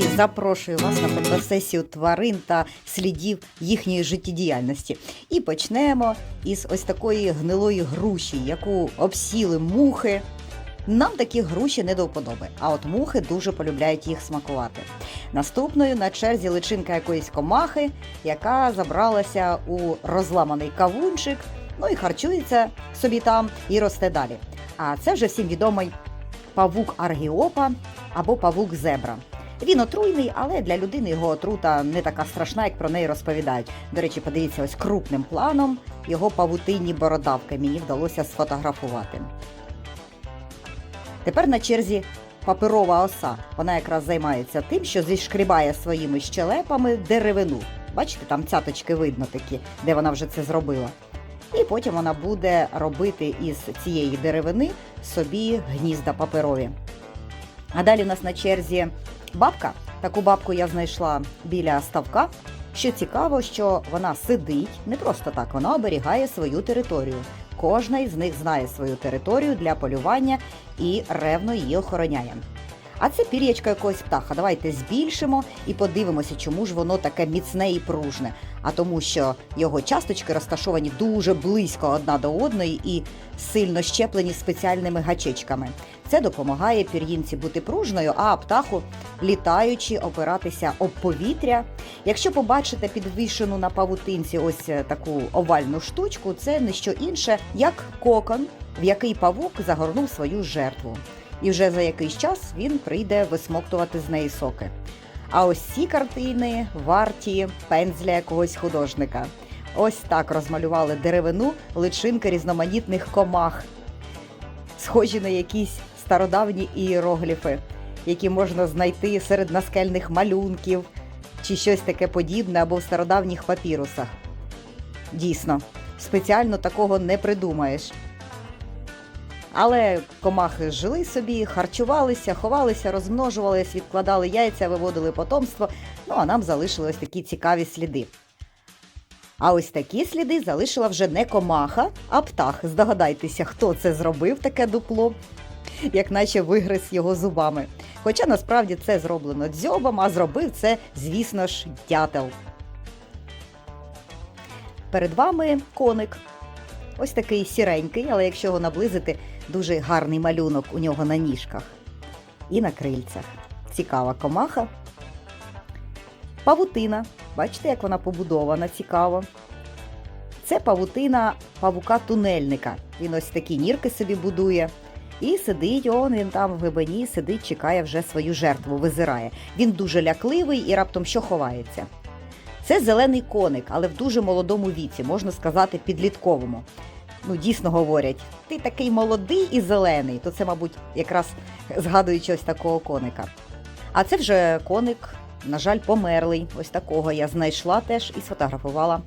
Друзі, запрошую вас на фотосесію тварин та слідів їхньої життєдіяльності. І почнемо із ось такої гнилої груші, яку обсіли мухи. Нам такі груші не до вподоби, а от мухи дуже полюбляють їх смакувати. Наступною на черзі личинка якоїсь комахи, яка забралася у розламаний кавунчик, ну і харчується собі там і росте далі. А це вже всім відомий павук аргіопа або павук зебра. Він отруйний, але для людини його отрута не така страшна, як про неї розповідають. До речі, подивіться, ось крупним планом його павутинні бородавки мені вдалося сфотографувати. Тепер на черзі паперова оса. Вона якраз займається тим, що зішкрібає своїми щелепами деревину. Бачите, там цяточки видно такі, де вона вже це зробила. І потім вона буде робити із цієї деревини собі гнізда паперові. А далі у нас на черзі бабка. Таку бабку я знайшла біля ставка. Що цікаво, що вона сидить не просто так, вона оберігає свою територію. Кожна із них знає свою територію для полювання і ревно її охороняє. А це пір'ячка якогось птаха. Давайте збільшимо і подивимося, чому ж воно таке міцне і пружне. А тому, що його часточки розташовані дуже близько одна до одної і сильно щеплені спеціальними гачечками. Це допомагає пір'їнці бути пружною, а птаху літаючи опиратися об повітря. Якщо побачите підвішену на павутинці ось е, таку овальну штучку, це не що інше, як кокон, в який павук загорнув свою жертву. І вже за якийсь час він прийде висмоктувати з неї соки. А ось ці картини варті пензля якогось художника. Ось так розмалювали деревину личинки різноманітних комах, схожі на якісь стародавні ієрогліфи, які можна знайти серед наскельних малюнків чи щось таке подібне або в стародавніх папірусах. Дійсно, спеціально такого не придумаєш. Але комахи жили собі, харчувалися, ховалися, розмножувалися, відкладали яйця, виводили потомство. Ну а нам залишили ось такі цікаві сліди. А ось такі сліди залишила вже не комаха, а птах. Здогадайтеся, хто це зробив таке дупло, як наче вигриз його зубами. Хоча насправді це зроблено дзьобом, а зробив це, звісно ж, дятел. Перед вами коник. Ось такий сіренький, але якщо його наблизити, дуже гарний малюнок у нього на ніжках і на крильцях. Цікава комаха. Павутина. Бачите, як вона побудована, цікаво. Це павутина павука-тунельника. Він ось такі нірки собі будує. І сидить, он він там в глибині, сидить, чекає вже свою жертву, визирає. Він дуже лякливий і раптом що ховається. Це зелений коник, але в дуже молодому віці, можна сказати, підлітковому. Ну, дійсно говорять, ти такий молодий і зелений, то це, мабуть, якраз згадуючи ось такого коника. А це вже коник, на жаль, померлий. Ось такого я знайшла теж і сфотографувала.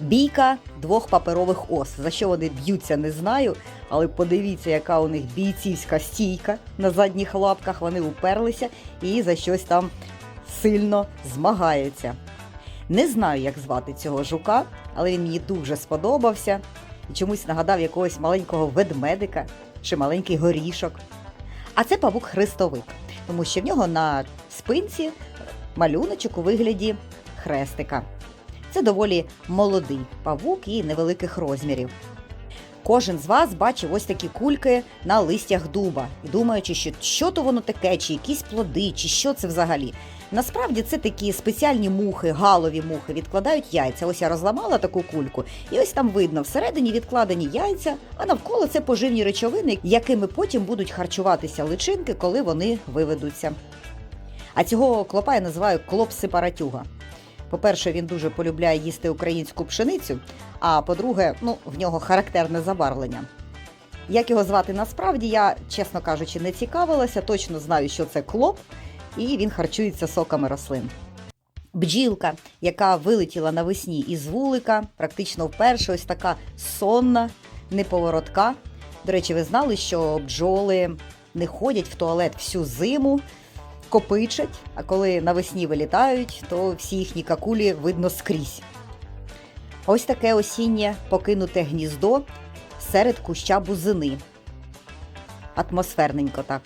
Бійка двох паперових ос. За що вони б'ються, не знаю. Але подивіться, яка у них бійцівська стійка на задніх лапках. Вони уперлися і за щось там сильно змагаються. Не знаю, як звати цього жука, але він мені дуже сподобався і чомусь нагадав якогось маленького ведмедика чи маленький горішок. А це павук хрестовик, тому що в нього на спинці малюночок у вигляді хрестика. Це доволі молодий павук і невеликих розмірів. Кожен з вас бачив ось такі кульки на листях дуба і думаючи, що що то воно таке, чи якісь плоди, чи що це взагалі. Насправді це такі спеціальні мухи, галові мухи, відкладають яйця. Ось я розламала таку кульку, і ось там видно, всередині відкладені яйця, а навколо це поживні речовини, якими потім будуть харчуватися личинки, коли вони виведуться. А цього клопа я називаю клоп сепаратюга. По-перше, він дуже полюбляє їсти українську пшеницю, а по-друге, ну, в нього характерне забарвлення. Як його звати насправді, я, чесно кажучи, не цікавилася, точно знаю, що це клоп, і він харчується соками рослин. Бджілка, яка вилетіла навесні із вулика, практично вперше ось така сонна, неповоротка. До речі, ви знали, що бджоли не ходять в туалет всю зиму, копичать, а коли навесні вилітають, то всі їхні какулі видно скрізь. Ось таке осіннє покинуте гніздо серед куща бузини. Атмосферненько так.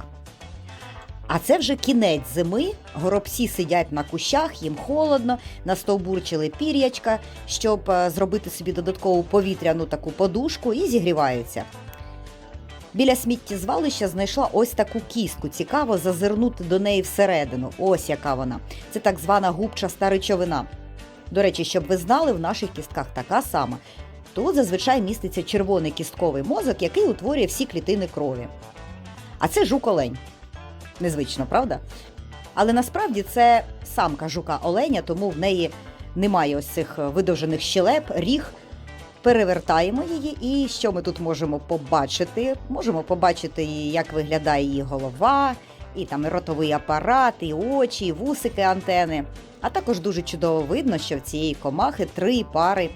А це вже кінець зими. Горобці сидять на кущах, їм холодно, настовбурчили пір'ячка, щоб е, зробити собі додаткову повітряну таку подушку і зігріваються. Біля сміттєзвалища знайшла ось таку кістку. Цікаво зазирнути до неї всередину. Ось яка вона. Це так звана губчаста речовина. До речі, щоб ви знали, в наших кістках така сама. Тут зазвичай міститься червоний кістковий мозок, який утворює всі клітини крові. А це жук-олень. Незвично, правда? Але насправді це самка жука оленя, тому в неї немає ось цих видовжених щелеп, ріг. Перевертаємо її, і що ми тут можемо побачити? Можемо побачити, як виглядає її голова, і там і ротовий апарат, і очі, і вусики, антени. А також дуже чудово видно, що в цієї комахи три пари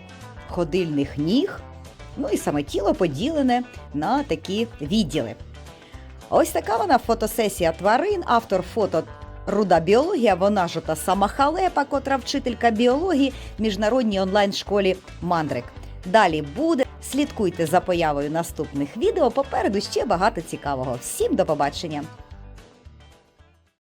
ходильних ніг. Ну і саме тіло поділене на такі відділи. Ось така вона фотосесія тварин, автор фото. Руда біологія, вона ж та сама халепа, котра вчителька біології в міжнародній онлайн-школі Мандрик. Далі буде. Слідкуйте за появою наступних відео. Попереду ще багато цікавого. Всім до побачення!